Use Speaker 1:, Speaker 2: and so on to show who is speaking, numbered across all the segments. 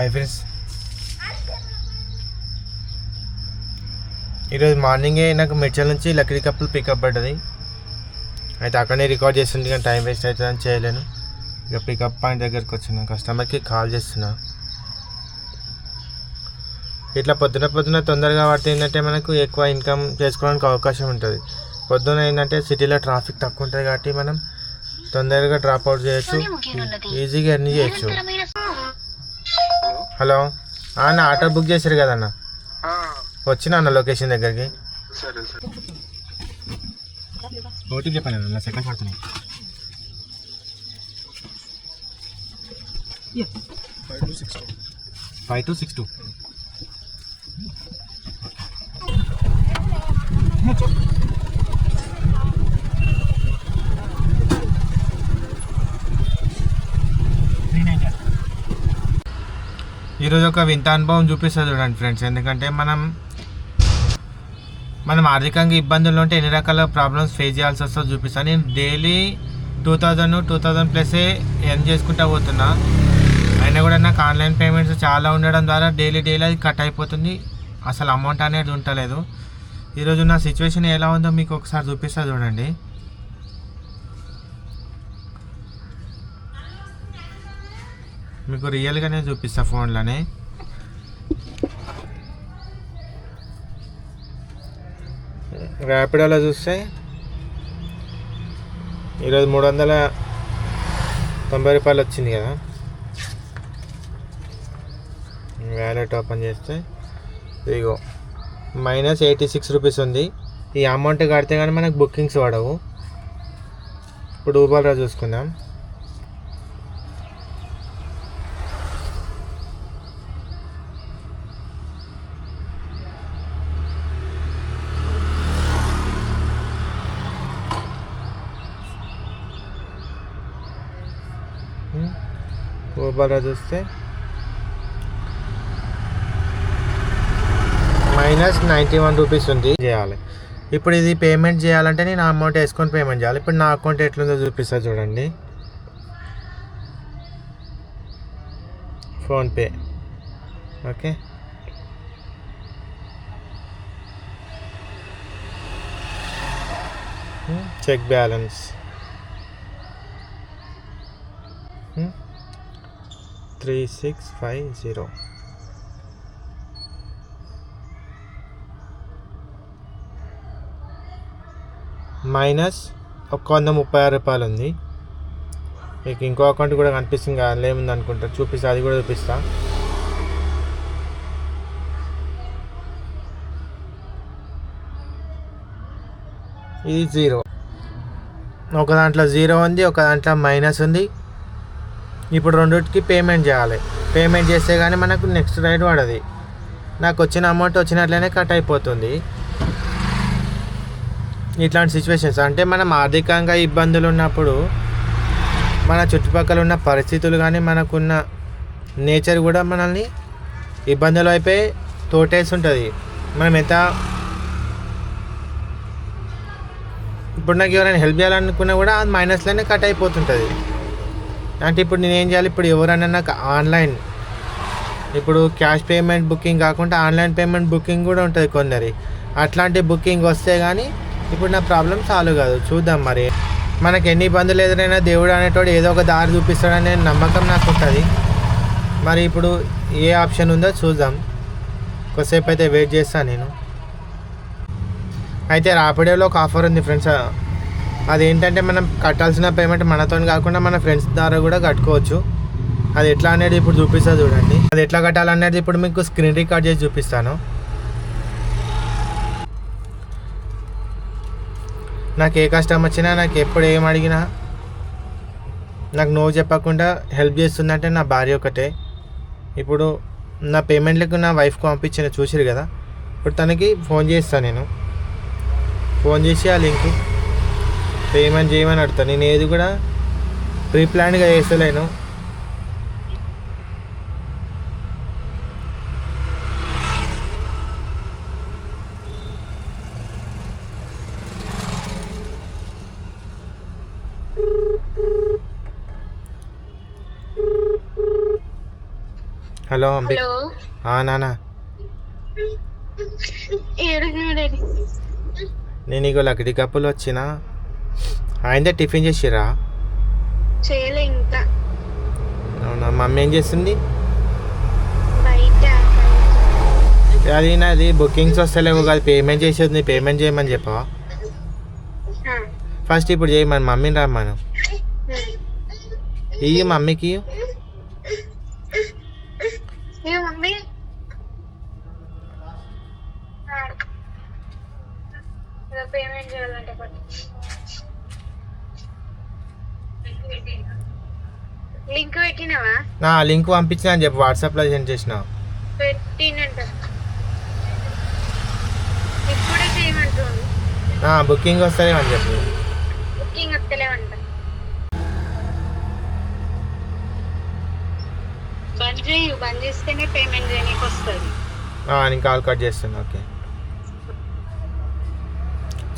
Speaker 1: Hi friends ఈరోజు మార్నింగే నాకు మిర్చల్ నుంచి లక్కడి కప్పులు పికప్ పడ్డది. అయితే అక్కడనే రికార్డ్ చేస్తుంది కానీ టైం వేస్ట్ అవుతుందని చేయలేను. ఇక పికప్ పాయింట్ దగ్గరికి వచ్చిన కస్టమర్కి కాల్ చేస్తున్నా. ఇట్లా పొద్దున పొద్దున తొందరగా పడితే ఏంటంటే మనకు ఎక్కువ ఇన్కమ్ చేసుకోవడానికి అవకాశం ఉంటుంది. పొద్దున ఏంటంటే సిటీలో ట్రాఫిక్ తక్కువ ఉంటుంది కాబట్టి మనం తొందరగా డ్రాప్ అవుట్ చేయొచ్చు. ఈజీగా ఎర్నీ చేయొచ్చు. హలో. అన్న ఆటో బుక్ చేశారు కదన్న?
Speaker 2: ఆ,
Speaker 1: వచ్చిన అన్న లొకేషన్ దగ్గరికి?
Speaker 2: సరే సరే.
Speaker 1: ఓటీపీ చెప్పండి అన్న సెకండ్ పడుతున్నాయి.
Speaker 2: Five two six
Speaker 1: five two. ఈరోజు ఒక వింత అనుభవం చూపిస్తుంది చూడండి ఫ్రెండ్స్. ఎందుకంటే మనం మనం ఆర్థికంగా ఇబ్బందులు ఉంటే ఎన్ని రకాల ప్రాబ్లమ్స్ ఫేస్ చేయాల్సి వస్తుందో చూపిస్తాను. నేను daily two thousand two thousand ప్లసే earn చేసుకుంటా పోతున్నా. అయినా కూడా నాకు ఆన్లైన్ పేమెంట్స్ చాలా ఉండడం ద్వారా డైలీ డైలీ అది కట్ అయిపోతుంది. అసలు అమౌంట్ అనేది ఉండలేదు. ఈరోజు నా సిచ్యువేషన్ ఎలా ఉందో మీకు ఒకసారి చూపిస్తా చూడండి. మీకు రియల్గానే చూపిస్తా ఫోన్లోనే. ర్యాపిడోలో చూస్తే ఈరోజు మూడు వందల తొంభై రూపాయలు వచ్చింది కదా. వ్యాలెట్ ఓపెన్ చేస్తే ఇదిగో మైనస్ ఎయిటీ సిక్స్ రూపీస్ ఉంది. ఈ అమౌంట్ కడితే కానీ మనకు బుకింగ్స్ పడవు. ఇప్పుడు ఊబర్లో చూసుకుందాం. ఊబర్లో చూస్తే మైనస్ నైంటీ వన్ రూపీస్ ఉంది. చేయాలి. ఇప్పుడు ఇది పేమెంట్ చేయాలంటే నేను అమౌంట్ వేసుకొని పేమెంట్ చేయాలి. ఇప్పుడు నా అకౌంట్ ఎట్లుందో చూపిస్తా చూడండి. PhonePe okay. Check balance. Three six five zero. Minus ఒక వంద ముప్పై ఆరు రూపాయలు ఉంది. మీకు ఇంకో అకౌంట్ కూడా కనిపిస్తుంది కదా అందులో ఏముంది అనుకుంటా. చూపిస్తా అది కూడా చూపిస్తా. ఇది జీరో. ఒక దాంట్లో జీరో ఉంది ఒక దాంట్లో మైనస్ ఉంది. ఇప్పుడు రెండింటికి పేమెంట్ చేయాలి. పేమెంట్ చేస్తే కానీ మనకు నెక్స్ట్ రైడ్ పడది. నాకు వచ్చిన అమౌంట్ వచ్చినట్లనే కట్ అయిపోతుంది. ఇట్లాంటి సిచ్యువేషన్స్ అంటే మనం ఆర్థికంగా ఇబ్బందులు ఉన్నప్పుడు మన చుట్టుపక్కల ఉన్న పరిస్థితులు కానీ మనకున్న నేచర్ కూడా మనల్ని ఇబ్బందులు అయిపోయి తోటేసి ఉంటుంది మనం ఎంత ఇప్పుడు నాకు ఎవరైనా హెల్ప్ చేయాలనుకున్నా కూడా అది మైనస్లోనే కట్ అయిపోతుంటుంది. అంటే ఇప్పుడు నేను ఏం చేయాలి? ఇప్పుడు ఎవరైనా నాకు ఆన్లైన్ ఇప్పుడు క్యాష్ పేమెంట్ బుకింగ్ కాకుండా ఆన్లైన్ పేమెంట్ బుకింగ్ కూడా ఉంటుంది కొందరి. అట్లాంటి బుకింగ్ వస్తే కానీ ఇప్పుడు నా ప్రాబ్లం సాల్వ్ కాదు. చూద్దాం మరి. మనకి ఎన్ని ఇబ్బందులు ఎదురైనా దేవుడు అనేటోడు ఏదో ఒక దారి చూపిస్తాడనే నమ్మకం నాకు ఉంటుంది మరి ఇప్పుడు ఏ ఆప్షన్ ఉందో చూద్దాం. కొద్దిసేపు అయితే వెయిట్ చేస్తాను నేను. అయితే రాపిడోలో ఒక ఆఫర్ ఉంది ఫ్రెండ్స్. అదేంటంటే మనం కట్టాల్సిన పేమెంట్ మనతో కాకుండా మన ఫ్రెండ్స్ ద్వారా కూడా కట్టుకోవచ్చు. అది ఎట్లా అనేది ఇప్పుడు చూపిస్తా చూడండి. అది ఎట్లా కట్టాలనేది ఇప్పుడు మీకు స్క్రీన్ రికార్డ్ చేసి చూపిస్తాను. నాకు ఏ కష్టం వచ్చినా నాకు ఎప్పుడు ఏం అడిగినా నాకు నో చెప్పకుండా హెల్ప్ చేస్తుందంటే నా భార్య ఒకటే ఇప్పుడు నా పేమెంట్లకు నా వైఫ్కి పంపించిన చూసిరు కదా. ఇప్పుడు తనకి ఫోన్ చేస్తాను నేను. ఫోన్ చేసి ఆ లింక్ పేమెంట్ చేయమని అడుగుతాను నేను ఏది కూడా ప్రీ ప్లాన్గా చేస్తలేను. హలో అంబి.
Speaker 3: హలో.
Speaker 1: ఆ, నాన్న
Speaker 3: ఏడున్నాడండి
Speaker 1: నేను ఇగో లక్కడి కప్పులు వచ్చిన. ఆయనదే టిఫిన్ చేసిరా
Speaker 3: చేయలే ఇంకా.
Speaker 1: అవునా మమ్మీ ఏం చేస్తుంది? అది నాది బుకింగ్స్ వస్తలేవు కాదు పేమెంట్ చేసేది పేమెంట్ చేయమని చెప్పవా? ఫస్ట్ ఇప్పుడు చేయమని మమ్మీని రమ్మను. ఇయ్యి మమ్మీకి
Speaker 3: పేమెంట్ చేయాలంటే. లింక్ పెట్టినావా?
Speaker 1: నా లింక్ పంపించిన అని చెప్పు వాట్సాప్లో సెండ్ చేసిన.
Speaker 3: పెట్టినంట ఇప్పుడే చేయమంటుంది
Speaker 1: నా బుకింగ్ వస్తలేవు అని చెప్పు.
Speaker 3: బుకింగ్ వస్తలేవంట. బంద్ చేయు బంద్ చేస్తేనే పేమెంట్ చేయడానికి వస్తుంది.
Speaker 1: నేను కాల్ కట్ చేస్తున్నా ఓకే.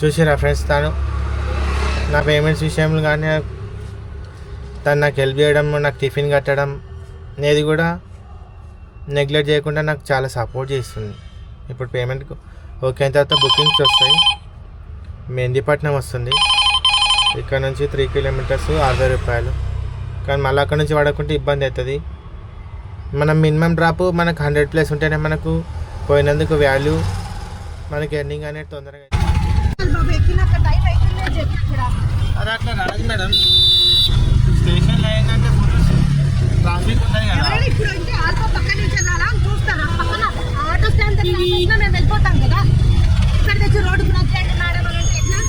Speaker 1: చూసిరా ఫ్రెండ్స్ తను. నా పేమెంట్స్ విషయంలో కానీ తను నాకు హెల్ప్ చేయడం నాకు టిఫిన్ కట్టడం అనేది కూడా నెగ్లెక్ట్ చేయకుండా నాకు చాలా సపోర్ట్ చేస్తుంది. ఇప్పుడు పేమెంట్ ఓకే అయిన తర్వాత బుకింగ్స్ వస్తాయి. మెహందీపట్నం వస్తుంది. ఇక్కడ నుంచి త్రీ కిలోమీటర్స్ అరవై రూపాయలు. కానీ మళ్ళీ అక్కడ నుంచి పడకుంటే ఇబ్బంది అవుతుంది. మనం మినిమం డ్రాప్ మనకు హండ్రెడ్ ప్లస్ ఉంటేనే మనకు పోయినందుకు వాల్యూ మనకి ఎర్నింగ్ అనేది తొందరగా అట్లా రాదు మేడం. స్టేషన్లో ఏంటంటే ఫుల్ ట్రాఫిక్ ఉంది కదా.
Speaker 4: ఎవరైనా ఇప్పుడు అంటే ఆల్ఫా పక్క నుంచి రాలా అని చూస్తారా? పక్కన ఆటో స్టాండ్ దగ్గర వెళ్ళిపోతాం కదా. ఇక్కడ తెచ్చి రోడ్డు క్రాస్ చేయండి మేడం అని అంటే ఎట్లా?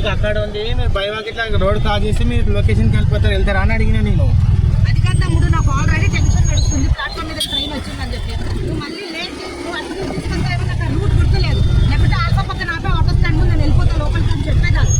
Speaker 1: మీకు అక్కడ ఉంది మీరు బైవాక్ ఇట్లా రోడ్ కాల్ చేసి మీరు లొకేషన్కి వెళ్ళిపోతారు వెళ్తారా అని అడిగినా నేను.
Speaker 4: అది కాదు తమ్ముడు నాకు ఆల్రెడీ టెన్షన్ నడుస్తుంది ప్లాట్ఫామ్ మీద ట్రైన్ వచ్చిందని చెప్పి. నువ్వు మళ్ళీ లేట్ నువ్వు అసలు తీసుకుంటావేమో నాకు రూట్ గుర్తులేదు. లేకపోతే ఆల్ఫా పక్కన ఆపే ఆటో స్టాండ్ ముందు నేను వెళ్ళిపోతా లోపలికి అని చెప్పేదాన్ని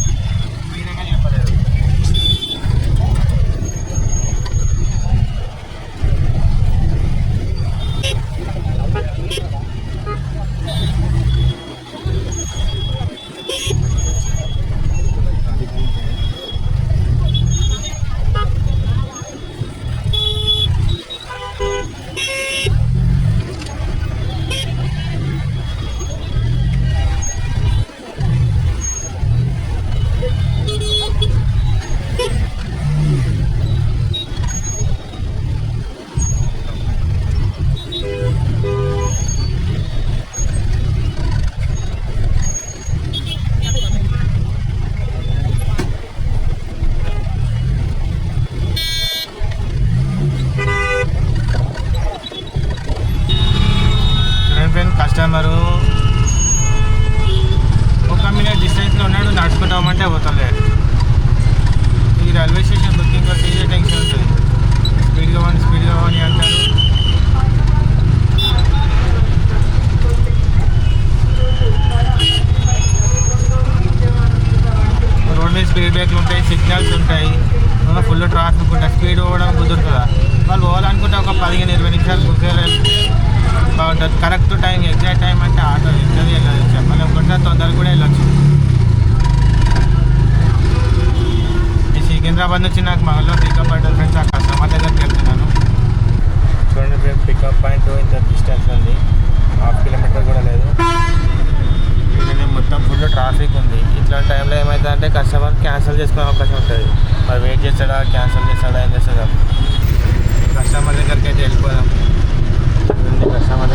Speaker 1: కస్టమరు ఒక మినిట్ డిస్టెన్స్లో ఉన్నాడు నడుచుకుంటామంటే పోతలే. ఈ రైల్వే స్టేషన్ బుకింగ్ వచ్చి టెన్షన్ ఉంటుంది స్పీడ్గా పోని స్పీడ్గా పోని అంటారు. రోడ్ మీద స్పీడ్ బ్రేక్లు ఉంటాయి సిగ్నల్స్ ఉంటాయి. ఫుల్ ట్రాఫిక్ ఉంటాయి. స్పీడ్ పోవడం కుదురుతుందా వాళ్ళు పోవాలనుకుంటే ఒక పదిహేను ఇరవై నిమిషాలు కుదిరే బాగుంటుంది కరెక్ట్ టైం ఎగ్జాక్ట్ టైం అంటే ఆటో ఎక్కది వెళ్ళదు చెప్పలేకుండా తొందరగా కూడా వెళ్ళొచ్చు. ఈ సికింద్రాబాద్ నుంచి నాకు మగల్లో పికప్ పడ్డది ఫ్రెండ్స్ ఆ కస్టమర్ దగ్గరికి వెళ్తున్నాను. చూడండి ఫ్రెండ్స్ పికప్ పాయింట్ ఇంత డిస్టెన్స్ ఉంది. హాఫ్ కిలోమీటర్ కూడా లేదు. మొత్తం ఫుల్ ట్రాఫిక్ ఉంది. ఇట్లాంటి టైంలో ఏమవుతుందంటే కస్టమర్ క్యాన్సిల్ చేసుకునే అవకాశం ఉంటుంది. మరి వెయిట్ చేస్తాడా క్యాన్సిల్ చేస్తాడా ఏం చేస్తాడా? కస్టమర్ దగ్గరికి అయితే వెళ్ళిపోదాం. కస్టమర్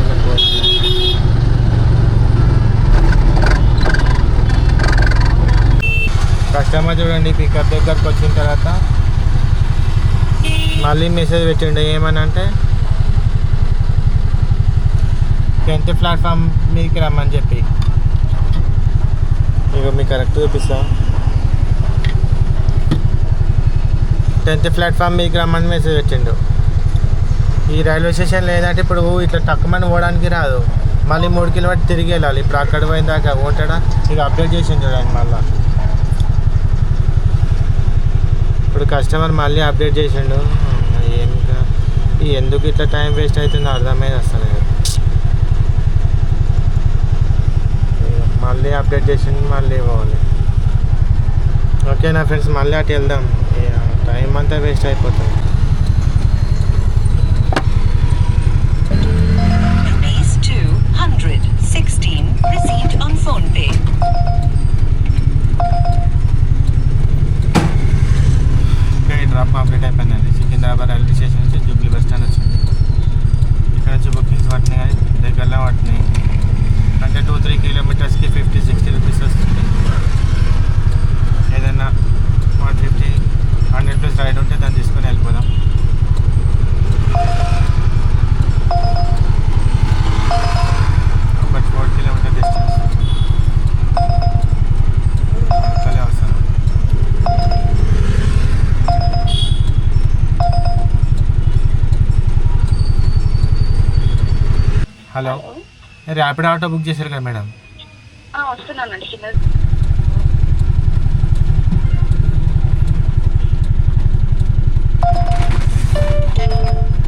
Speaker 1: కస్టమర్ చూడండి పికప్ దగ్గరకు వచ్చిన తర్వాత మళ్ళీ మెసేజ్ పెట్టండి. ఏమని అంటే టెన్త్ ప్లాట్ఫామ్ మీదకి రమ్మని చెప్పి. ఇక మీకు కరెక్ట్ చూపిస్తా. టెన్త్ ప్లాట్ఫామ్ మీకు రమ్మని మెసేజ్ పెట్టిండు. ఈ రైల్వే స్టేషన్ లేదంటే ఇప్పుడు ఇట్లా టక్కుమని పోవడానికి రాదు. మళ్ళీ మూడు కిలోమీటర్ తిరిగి వెళ్ళాలి. ఇప్పుడు అక్కడ పోయిన దాకా ఓటాడా ఇక అప్డేట్ చేసింది చూడండి మళ్ళీ. ఇప్పుడు కస్టమర్ మళ్ళీ అప్డేట్ చేసిండు. ఏం ఎందుకు ఇట్లా టైం వేస్ట్ అవుతుందో అర్థమైంది అసలు. మళ్ళీ అప్డేట్ చేసిండు మళ్ళీ పోవాలి. ఓకే నా ఫ్రెండ్స్? మళ్ళీ అటు వెళ్దాం. ఇక టైం అంతా వేస్ట్ అయిపోతుంది. కంప్లీట్ అయిపోయిందండి సికింద్రాబాద్ రైల్వే స్టేషన్ నుంచి జూబ్లీ బస్ స్టాండ్ వచ్చింది. ఇక్కడ నుంచి బుకింగ్స్ పట్టినాయి కానీ దగ్గరలో పట్టినాయి. అంటే టూ త్రీ కిలోమీటర్స్కి ఫిఫ్టీ సిక్స్టీ రూపీస్ వస్తుంది. ఏదైనా one fifty hundred plus ride ఉంటే దాన్ని తీసుకొని వెళ్ళిపోదాం ఒక ఫోర్ కిలోమీటర్ డిస్టెన్స్ అక్కడే వస్తాను హలో. ర్యాపిడ్ ఆటో బుక్ చేశారు కదా మేడం?
Speaker 3: వస్తున్నానండి కింద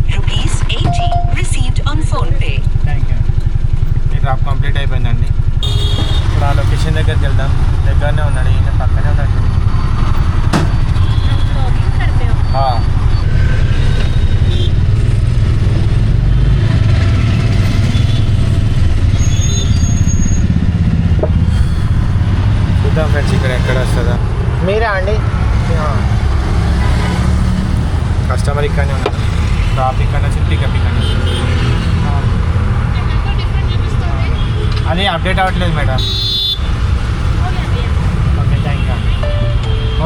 Speaker 5: Rupees 80 received on phone pay.
Speaker 1: Thank you ఈ డ్రాప్ కంప్లీట్ అయిపోయిందండి. ఇప్పుడు ఆ లొకేషన్ దగ్గరికి వెళ్దాం. దగ్గరనే ఉన్నాడు ఈయన పక్కనే ఉన్నట్టు చూద్దాం ఫ్రెండ్స్ ఇక్కడ ఎక్కడ వస్తుందా. మీరా అండి? కస్టమర్ ఇక్కడనే ఉన్నారు. డ్రాప్ ఇక్కడ నుంచి పికప్ ఇక్కడ అది అప్డేట్ అవ్వట్లేదు madam. Okay thank you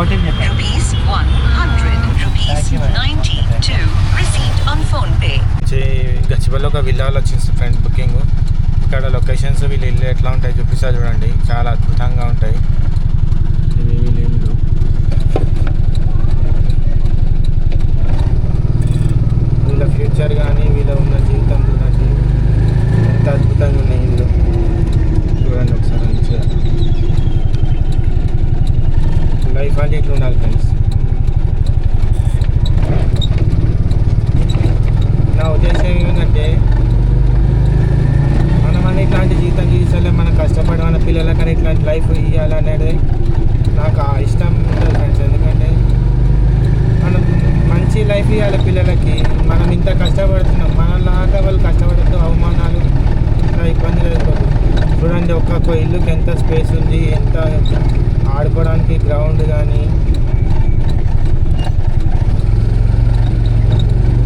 Speaker 1: OTP చెప్పండి.
Speaker 5: Rupees 100. Rupees
Speaker 1: Thank you, ma'am.
Speaker 5: 92 received on phone pay.
Speaker 1: వచ్చి గచ్చిబల్లో ఒక విల్లాలో వచ్చింది ఫ్రెండ్ బుకింగ్ ఇక్కడ లొకేషన్స్ వీళ్ళు ఇల్లు ఎట్లా ఉంటాయి చూపిస్తా చూడండి. చాలా అద్భుతంగా ఉంటాయి. ఇవి వీళ్ళ ఇల్లు. వీళ్ళ ఫ్యూచర్ కానీ వీళ్ళ ఉన్న జీవితం చూడండి. ఎంత అద్భుతంగా ఉన్నాయి ఇల్లు. చూడండి ఒకసారి మంచిగా. లైఫ్ అంటే ఇట్లా ఉండాలి ఫ్రెండ్స్ నా ఉద్దేశం ఏంటంటే మనం అని ఇట్లాంటి జీవితం జీవించాలి మనం కష్టపడి మన పిల్లలకని ఇట్లాంటి లైఫ్ ఇవ్వాలనేది నాకు ఆ ఇష్టం ఉంటుంది ఫ్రెండ్స్ ఎందుకంటే మనం మంచి లైఫ్ ఇవ్వాలి పిల్లలకి మనం ఇంత కష్టపడుతున్నాం మనలాగా వాళ్ళు కష్టపడుతూ అవమానాలు ఇంకా ఇబ్బందులు ఎదుర్కోదు చూడండి ఒక్కొక్క ఇల్లుకి ఎంత స్పేస్ ఉంది ఎంత ఆడుకోవడానికి గ్రౌండ్ కానీ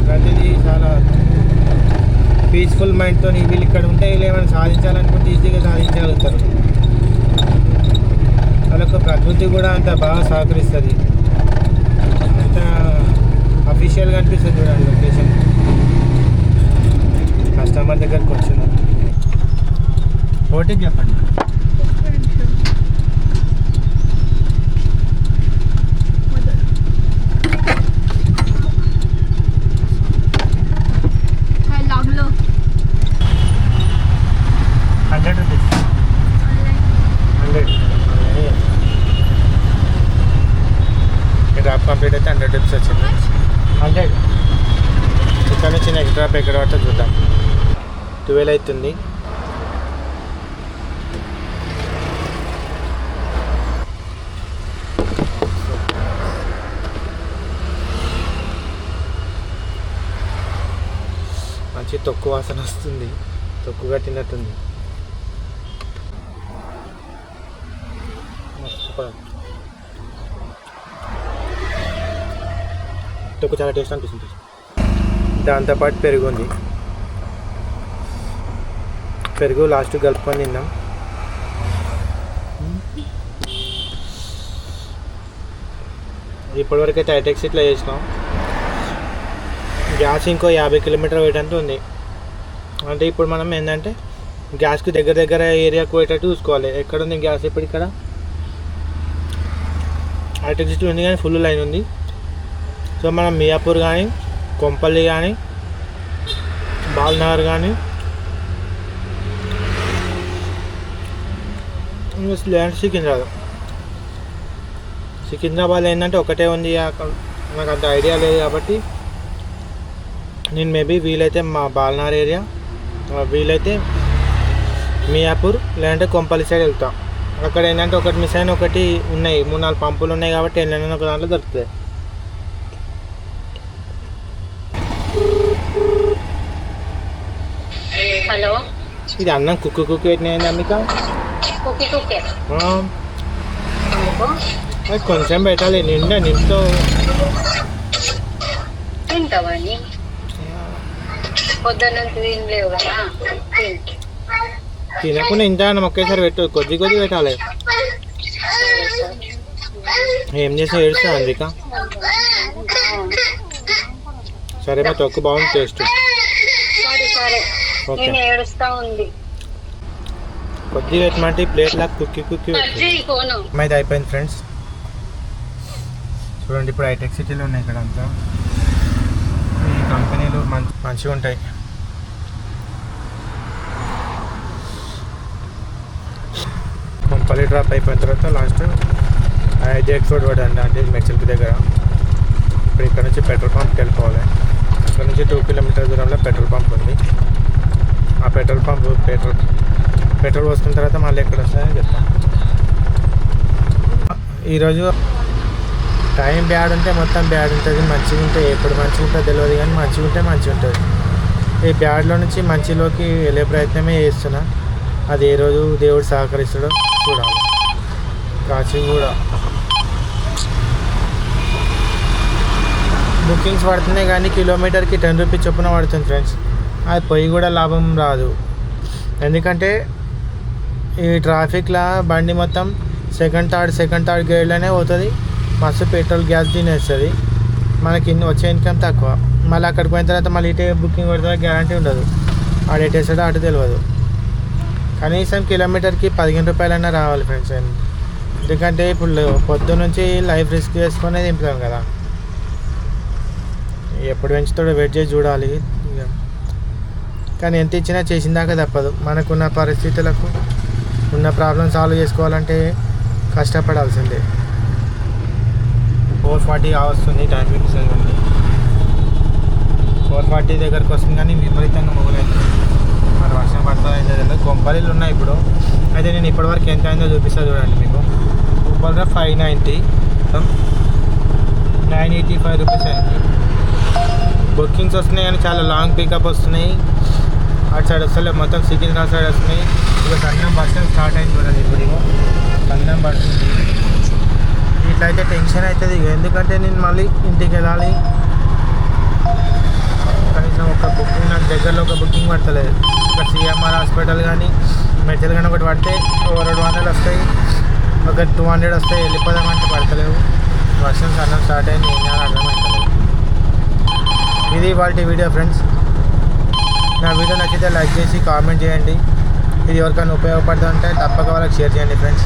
Speaker 1: ప్రతిదీ చాలా పీస్ఫుల్ మైండ్తో వీళ్ళు ఇక్కడ ఉంటే వీళ్ళు ఏమైనా సాధించాలనుకుంటే ఈజీగా సాధించగలుగుతారు వాళ్ళకు ప్రకృతి కూడా అంత బాగా సహకరిస్తుంది. అంత అఫీషియల్గా అనిపిస్తుంది చూడండి లొకేషన్ కస్టమర్ దగ్గరకు వచ్చిన ఓటీపీ చెప్పండి
Speaker 6: లాగ్లో
Speaker 1: hundred rupees hundred drop complete అయితే హండ్రెడ్ రూపీస్ వచ్చింది. హండ్రెడ్ ఇక్కడ నుంచి నెక్స్ట్ డ్రాప్ ఎక్కడ పడితే చూద్దాం. ట్వెల్వ్ అవుతుంది. మంచి తొక్కు వాసన వస్తుంది. తొక్కుగా తిన్నట్టుంది సూపర్ తొక్కు చాలా టేస్ట్ అనిపిస్తుంది. దాంతోపాటు పెరుగు ఉంది. పెరుగు లాస్ట్ కలుపుకొని తిన్నాం ఇప్పటివరకు అయితే ఐటెక్స్ ఇట్లా చేసినాం. గ్యాస్ ఇంకో యాభై కిలోమీటర్ పోయేటట్టు ఉంది. అంటే ఇప్పుడు మనం ఏంటంటే గ్యాస్కి దగ్గర దగ్గర ఏరియాకు పోయేటట్టు చూసుకోవాలి. ఎక్కడ ఉంది గ్యాస్? ఇప్పుడు ఇక్కడ. ఐటెక్స్ ఉంది కానీ ఫుల్ లైన్ ఉంది. సో మనం మియాపూర్ కానీ కొంపల్లి కానీ బాల్నగర్ కానీ లేదంటే సికింద్రాబాద్. సికింద్రాబాద్ ఏంటంటే ఒకటే ఉంది నాకు అంత ఐడియా లేదు కాబట్టి నేను మేబీ వీలైతే మా బాల్నగర్ ఏరియా వీలైతే మియాపూర్ లేదంటే కొంపల్లి సైడ్ వెళ్తాం. అక్కడ ఏంటంటే ఒకటి మిస్ అయిన ఒకటి ఉన్నాయి మూడు నాలుగు పంపులు ఉన్నాయి కాబట్టి ఎన్నైనా ఒక దాంట్లో దొరుకుతాయి
Speaker 3: హలో
Speaker 1: ఇది అన్నం కుక్కు కుక్కు పెట్టినాయండి అమ్మిక కొంచెం పెట్టాలి నిండా నింపుతో
Speaker 3: తింటావని.
Speaker 1: తినకుండా ఇంత అన్నం ఒకేసారి పెట్టు కొద్ది కొద్ది పెట్టాలి ఏం చేసి ఏడుస్తా అందిక సరే మా తొక్కు బాగుంది టేస్ట్
Speaker 3: నేను ఏడుస్తా ఉంది.
Speaker 1: కొద్దిగా ప్లేట్ లాగా కుక్కి కుక్కి అయితే అయిపోయింది ఫ్రెండ్స్. చూడండి ఇప్పుడు హైటెక్ సిటీలో ఉన్నాయి ఇక్కడ అంతా ఈ కంపెనీలు మంచి మంచిగా ఉంటాయి. కొంపల్లి డ్రాప్ అయిపోయిన తర్వాత లాస్ట్ ఐజెక్స్ రోడ్ రోడ్ అండి అంటే మెక్సిల్కి దగ్గర. ఇప్పుడు ఇక్కడ నుంచి పెట్రోల్ పంప్కి వెళ్ళిపోవాలి. ఇక్కడ నుంచి టూ కిలోమీటర్ దూరంలో పెట్రోల్ పంప్ ఉంది. ఆ పెట్రోల్ పంప్ పెట్రోల్ పెట్రోల్ పోసుకున్న తర్వాత మళ్ళీ ఎక్కడ వస్తాయని చెప్తాను ఈరోజు టైం బ్యాడ్ ఉంటే మొత్తం బ్యాడ్ ఉంటుంది మంచిగా ఉంటే ఎప్పుడు మంచిగా ఉంటుందో తెలియదు కానీ మంచిగా ఉంటే మంచిగా ఉంటుంది. ఈ బ్యాడ్లో నుంచి మంచిలోకి వెళ్ళే ప్రయత్నమే చేస్తున్నా. అది ఏ రోజు దేవుడు సహకరిస్తాడో చూడాలి. కాచి కూడా. బుకింగ్స్ పడుతున్నాయి కానీ కిలోమీటర్కి టెన్ రూపీస్ చొప్పున పడుతుంది ఫ్రెండ్స్. అది పోయి కూడా లాభం రాదు. ఎందుకంటే ఈ ట్రాఫిక్లో బండి మొత్తం సెకండ్ థర్డ్ సెకండ్ థర్డ్ గేర్లోనే పోతుంది. మస్తు పెట్రోల్ గ్యాస్ తినేస్తుంది. మనకి వచ్చే ఇన్కమ్ తక్కువ. మళ్ళీ అక్కడికి పోయిన తర్వాత మళ్ళీ ఇటే బుకింగ్ కొడతా గ్యారంటీ ఉండదు. ఆడు ఎట్టేసాడో అటు తెలియదు కనీసం కిలోమీటర్కి పదిహేను రూపాయలైనా రావాలి ఫ్రెండ్స్. ఎందుకంటే ఇప్పుడు పొద్దు నుంచి లైఫ్ రిస్క్ చేసుకునే దింపుతాం కదా. ఎప్పుడు పెంచుతాడో వెయిట్ చేసి చూడాలి. కానీ ఎంత ఇచ్చినా చేసిందాక తప్పదు. మనకున్న పరిస్థితులకు ఉన్న ప్రాబ్లం సాల్వ్ చేసుకోవాలంటే కష్టపడాల్సిందే. ఫోర్ ఫార్టీ వస్తుంది టైం ఫిక్స్ ఉంది ఫోర్ ఫార్టీ దగ్గరకు వస్తుంది కానీ విపరీతంగా మొగలైంది. మరి వర్షం పడుతుందో అయితే కొంపలీలు ఉన్నాయి ఇప్పుడు. అయితే నేను ఇప్పటివరకు ఎంత అయిందో చూపిస్తాను చూడండి మీకు. ఊబర్గా five ninety. Nine eighty five rupees అయింది. బుకింగ్స్ వస్తున్నాయి కానీ చాలా లాంగ్ పికప్ వస్తున్నాయి. అటు సైడ్ వస్తలే మొత్తం సికింద్రాబాద్ సైడ్ వస్తున్నాయి ఇక సన్నం బస్సు స్టార్ట్ అయింది చూడండి ఇప్పుడు. ఇగో సన్నం పడుతుంది ఇట్లయితే టెన్షన్ అవుతుంది ఎందుకంటే నేను మళ్ళీ ఇంటికి వెళ్ళాలి. కనీసం ఒక బుకింగ్ నాకు దగ్గరలో ఒక బుకింగ్ పడతలేదు. ఒక సిఎంఆర్ హాస్పిటల్ కానీ మెడికల్ కానీ ఒకటి పడితే ఒక రెండు వందలు వస్తాయి. ఒక టూ హండ్రెడ్ వస్తాయి. వెళ్ళిపోదామంటే పడతలేవు. వర్షం సన్నం స్టార్ట్ అయింది. ఏం చేయాలి అర్థమవుతలేదు ఇది వాళ్ళ వీడియో ఫ్రెండ్స్ నా వీడియో నచ్చితే లైక్ చేసి కామెంట్ చేయండి. ఇది ఎవరికైనా ఉపయోగపడుతుంటే తప్పక వాళ్ళకి షేర్ చేయండి ఫ్రెండ్స్